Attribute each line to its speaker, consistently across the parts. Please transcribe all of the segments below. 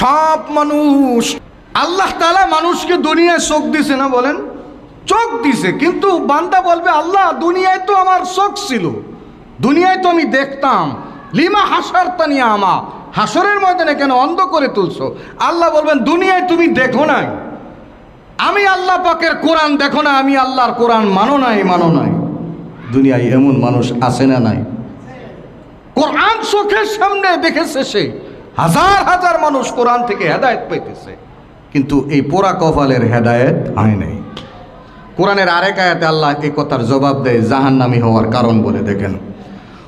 Speaker 1: সব মানুষ। আল্লাহ তালা মানুষকে দুনিয়ায় চোখ দিছে না বলেন? চোখ দিছে, কিন্তু বান্দা বলবে, আল্লাহ, দুনিয়ায় তো আমার চোখ ছিল। দুনিয়ায় তো আমি দেখতাম। লিমা হাসার তানিয়া আমা। হাসরের ময়দানে কেন অন্ধ করে তুলছো? আল্লাহ বলবেন, দুনিয়ায় তুমি দেখো নাই। আমি আল্লাহ পাকের কোরআন দেখো না, আমি আল্লাহর কোরআন মানো নাই মানো নাই। দুনিয়ায় এমন মানুষ আছে না নাই? কোরআন চোখের সামনে দেখেছে সে। হাজার হাজার মানুষ কোরআন থেকে হেদায়েত পাইতেছে, কিন্তু এই পোড়া কপালের হেদায়েত হয় নাই। কোরআনের আরেক আয়াতে আল্লাহ এই কথার জবাব দেয়, জাহান্নামি হওয়ার কারণ বলে দেখেন।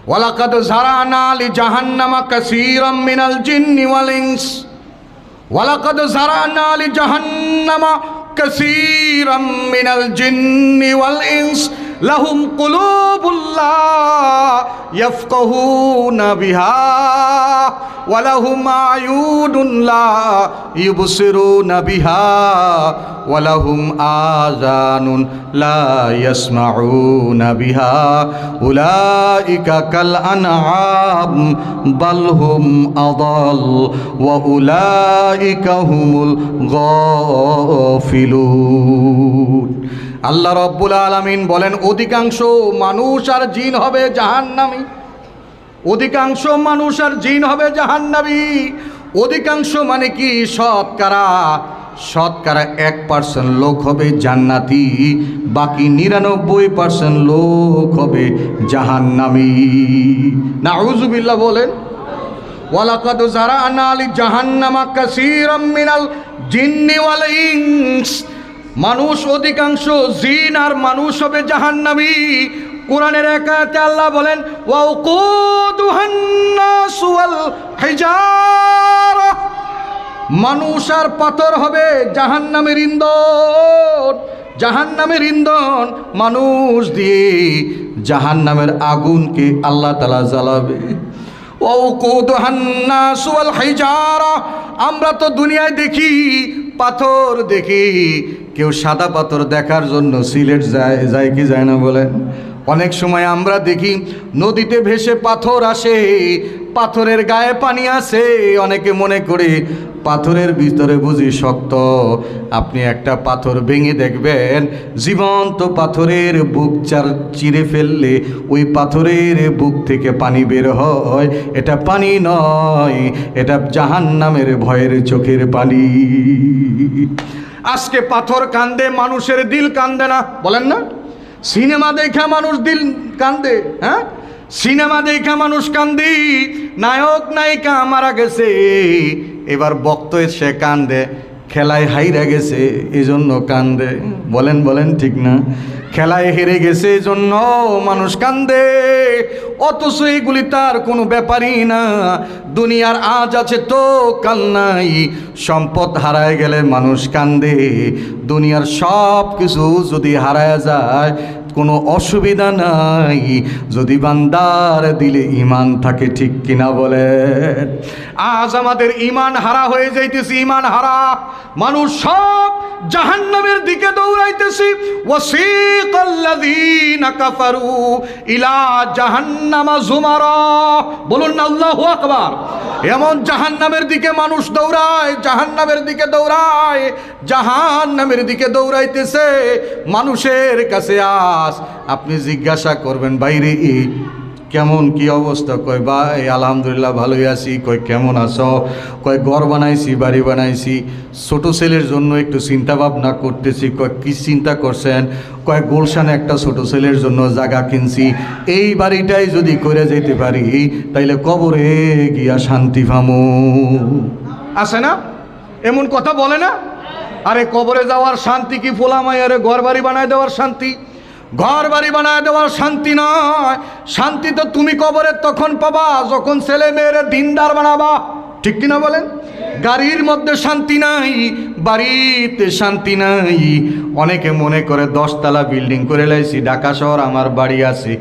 Speaker 1: ওয়ালাকাদ জারানা লি জাহান্নামা কাসীরাম মিনাল জিন্নি ওয়াল ইনস। ওয়ালাকাদ জারানা লি জাহান্নামা কাসীরাম মিনাল জিন্নি ওয়াল ইনস। লাহুম কুলুবুল্লা ইয়াফকাহুনা বিহা ওয়ালাহুম আয়ুনুন লা ইউবসিরুনা বিহা ওয়ালাহুম আযানুন লা ইয়াসমাউনা বিহা উলাইকা কাল আনআম বাল হুম আদাল ওয়া উলাইকা হুমুল গাফিলুন। আল্লাহ রব্বুল আলামিন বলেন, অধিকাংশ মানুষ আর জিন হবে জাহান্নামী। অধিকাংশ মানুষ আর জিন হবে জাহান্নাবী অধিকাংশ মানে কি? শতকরা শতকরা এক পার্সেন্ট লোক হবে জান্নাতি, বাকি নিরানব্বই পার্সেন্ট লোক হবে জাহান্নামী। না উজুবিল্লা বলেন, ওয়ালাকাদ জারানা লি জাহান্নামা কাসীরাম মিনাল জিন্নি ওয়াল মানুষ অধিকাংশ জিন আর মানুষ হবে জাহান্নামী। কোরআনের একাতে আল্লাহ বলেন মানুষ আর পাথর হবে জাহান জাহান্নামের ইন্ধন। জাহান্নামের ইন্ধন মানুষ দিয়ে জাহান্নামের আগুনকে আল্লাহ তালা জ্বালাবে। আমরা তো দুনিয়ায় দেখি, পাথর দেখি কেউ সাদা পাথর দেখার জন্য সিলেট যায় যায় কি যায় না বলেন? অনেক সময় আমরা দেখি নদীতে ভেসে পাথর আসে, পাথরের গায়ে পানি আসে। অনেকে মনে করে পাথরের ভিতরে বুঝি শক্ত। আপনি একটা পাথর ভেঙে দেখবেন, জীবন্ত পাথরের বুক চার চিরে ফেললে ওই পাথরের বুক থেকে পানি বের হয়। এটা পানি নয়, এটা জাহান্নামের ভয়ের চোখের পানি। আজকে পাথর কান্দে, মানুষের দিল কান্দে না। বলেন না। সিনেমা দেখা মানুষ দিল কান্দে হ্যাঁ? সিনেমা দেখা মানুষ কান্দি, নায়ক, নায়িকা মারা গেছে। এবার বক্ত সে কান্দে, খেলায় হাইরা গেছে এই জন্য কান্দে। বলেন বলেন, ঠিক না? খেলায় হেরে গেছে জন্য মানুষ কান্দে। অথচ এইগুলি তার কোনো ব্যাপারই না। দুনিয়ার আজ আছে তো, কাল নাই। সম্পদ হারায় গেলে মানুষ কান্দে। দুনিয়ার সব কিছু যদি হারায় যায় কোনো অসুবিধা নাই। যদি বান্দার দিলে ইমান থাকে, ঠিক কিনা বলেন আজ আমাদের ইমান হারা হয়ে যাইতেছি ইমান হারা। মানুষ সব জাহান্নামের দিকে দৌড়াইতেছি। কাফারু ইলা জাহান্নামা জুমারা। বলুন না, আল্লাহু আকবার। এমন জাহান্নামের দিকে মানুষ দৌড়ায়, জাহান্নামের দিকে দৌড়ায়, জাহান্নামের দিকে দৌড়াইতেছে। মানুষের কাছে আস আপনি জিজ্ঞাসা করবেন বাইরে কেমন কি অবস্থা? কয়, ভাই, আলহামদুলিল্লাহ, ভালোই আছি। কয়, কেমন আছো? কয়, ঘর বানাইছি, বাড়ি বানাইছি। ছোট ছেলের জন্য একটু চিন্তা ভাবনা করতেছি। কয়, কি চিন্তা করছেন? কয়, গুলশানে একটা ছোট ছেলের জন্য জায়গা কিনছি। এই বাড়িটাই যদি করে যেতে পারি, তাইলে কবরে গিয়া শান্তি পামু। আছে না? এমন কথা বলে না? আরে, কবরে যাওয়ার শান্তি কি ফোলামাই আরে ঘর বাড়ি বানায় দেওয়ার শান্তি? ঘর বাড়ি বানায় দেওয়ার শান্তি নয়। শান্তি তো তুমি কবরে তখন পাবা, যখন ছেলে মেয়েরে দিনদার বানাবা। ঠিক কিনা বলেন? গাড়ির মধ্যে শান্তি নাই, বাড়িতে শান্তি নাই। অনেকে মনে করে দশতলা বিল্ডিং করে লাইছি, ঢাকা শহর আমার বাড়ি আছে।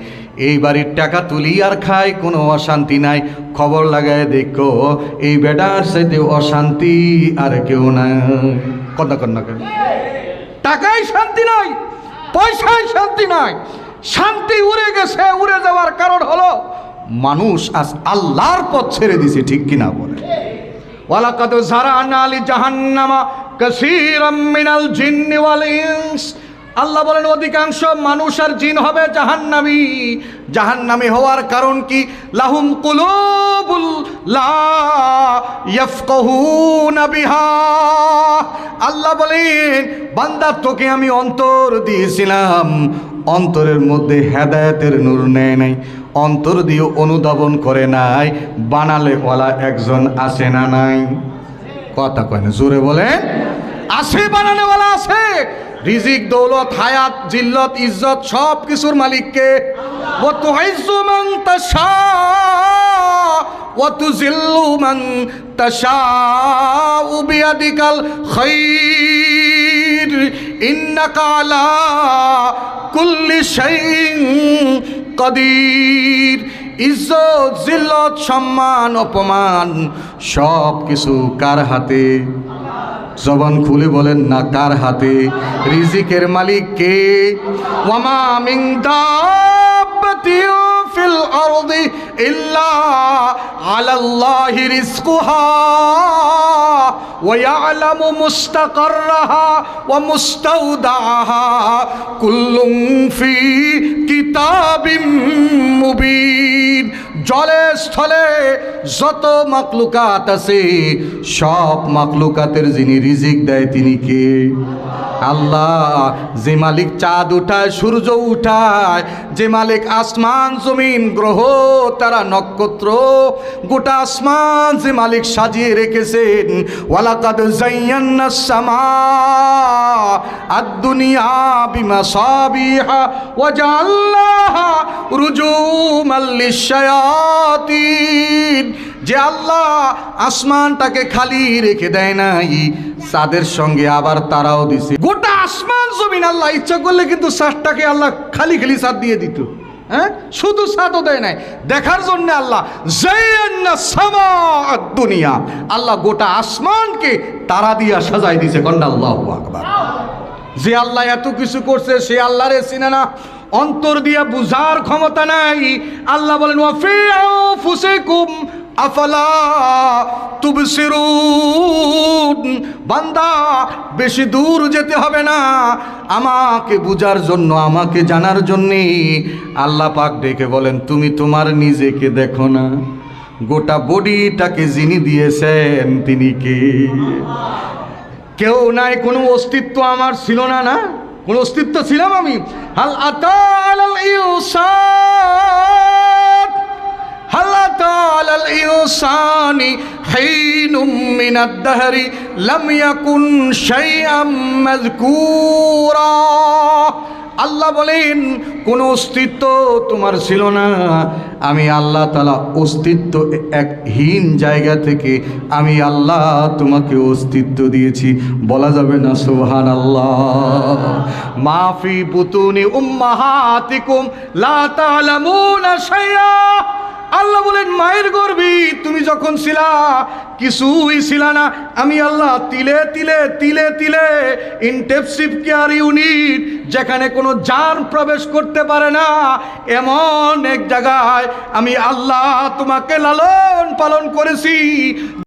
Speaker 1: এই বাড়ির টাকা তুলি আর খাই, কোনো অশান্তি নাই। খবর লাগায় দেখো, এই বেটার সাথে অশান্তি আর কেউ নাই। কন্যা কন্যা টাকায় শান্তি নাই। পয়সায় শান্তি নাই। শান্তি উড়ে গেছে, উড়ে যাওয়ার কারণ হলো মানুষ আজ আল্লাহর পথ ছেড়ে দিছে ঠিক কিনা বলে। ওয়ালাকাদ জারানা লি জাহান্নামা কাসীরাম মিনাল জিন্নি ওয়াল ইনস। আল্লাহ বলেন, অধিকাংশ মানুষ আর জিন হবে জাহান্নামী। জাহান্নামী হওয়ার কারণ কি? লাহুম আল্লাহ বলেন বান্দা তোকে আমি অন্তর দিয়েছিলাম। অন্তরের মধ্যে হেদায়েতের নূর নেয় নাই। অন্তর দিয়ে অনুধাবন করে নাই। বানালে ওলা একজন আসে না নাই? কথা কয় না, জোরে বলেন। আছে বানানেওয়ালা আছে। রিজিক দৌলত হায়াত জিল্লত ইজ্জত সব কিছুর মালিককে কদির। ইজ্জত জিল্লত সম্মান অপমান সব কিছু কার হাতে? জবান খুলে বলেন, না কার হাতে? রিজিকের মালিক কে? ওয়ামা মিন ফিল আরদি ইল্লা আলাল্লাহি রিজকুহা মুস্তাকাররাহা ওয়া মুস্তাওদাহা কুল্লুম ফি কিতাবিম মুবিন। জলে স্থলে যত মাকলুকাত আছে, সব মাকলুকাতের যিনি রিজিক দেয় তিনি কে? আল্লাহ, যে মালিক চাঁদ উঠায়, সূর্য উঠায়, যে মালিক আসমান, জমিন, গ্রহ, তারা নক্ষত্র, গোটা আসমান যে মালিক সাজিয়ে রেখেছেন, ওয়ালাকাদ জাইয়ান্না সামা, আদ-দুনিয়া বিমাসাবিহা ওয়া জাআলনাহা রুজুমাল যে আল্লাহ আসমানটাকে খালি রেখে দেয় নাই চাঁদের সঙ্গে আবার তারাও দিছে। গোটা আসমান জমিন আল্লাহ ইচ্ছা করলে কিন্তু চাঁদটাকে আল্লাহ খালি খালি চাঁদ দিয়ে দিত। হ্যাঁ? শুধু ছাদও দেয় নাই। দেখার জন্য আল্লাহ দুনিয়া আল্লাহ গোটা আসমানকে তারা দিয়া সাজাই দিছে। কন্যা আল্লাহ আকবার। যে আল্লাহ এত কিছু করছে, সে আল্লাহরে চিনে না। অন্তর দিয়া বুঝার ক্ষমতা নাই। আল্লাহ বলেন আনফুসিকুম আফালা তুবসিরুন। বান্দা, বেশি দূর যেতে হবে না। আমাকে বুঝার জন্য, আমাকে জানার জন্যে আল্লাহ পাক ডেকে বলেন, তুমি তোমার নিজেকে দেখো না। গোটা বডিটাকে যিনি দিয়েছেন, তিনি কে? কেউ নাই, কোনো অস্তিত্ব আমার ছিল না না? কোনো অস্তিত্ব ছিলাম আমি। হাল আতাল ইউসান, হাল আতাল ইউসানি হিনুম মিন আদ-দাহরি লাম ইয়াকুন শাইআম মাযকুরা। আল্লাহ বলেন, কোনো অস্তিত্ব তোমার ছিল না। আমি আল্লাহ তালা অস্তিত্ব এক হীন জায়গা থেকে আমি আল্লাহ তোমাকে অস্তিত্ব দিয়েছি। বলা যাবে না সোহান আল্লাহ মাফি পুতুনি উম্মাহাতিকুম, লা তালামুনা শাইআ। আল্লাহ বলেন, মায়ের গর্বি তুমি যখন ছিলা, কিছুই ছিল না। আমি আল্লাহ, তিলে তিলে তিলে তিলে ইনটেপসিভ কেয়ার ইউনিট যেখানে কোনো যান প্রবেশ করতে পারে না, এমন এক জায়গায় আমি আল্লাহ তোমাকে লালন পালন করেছি।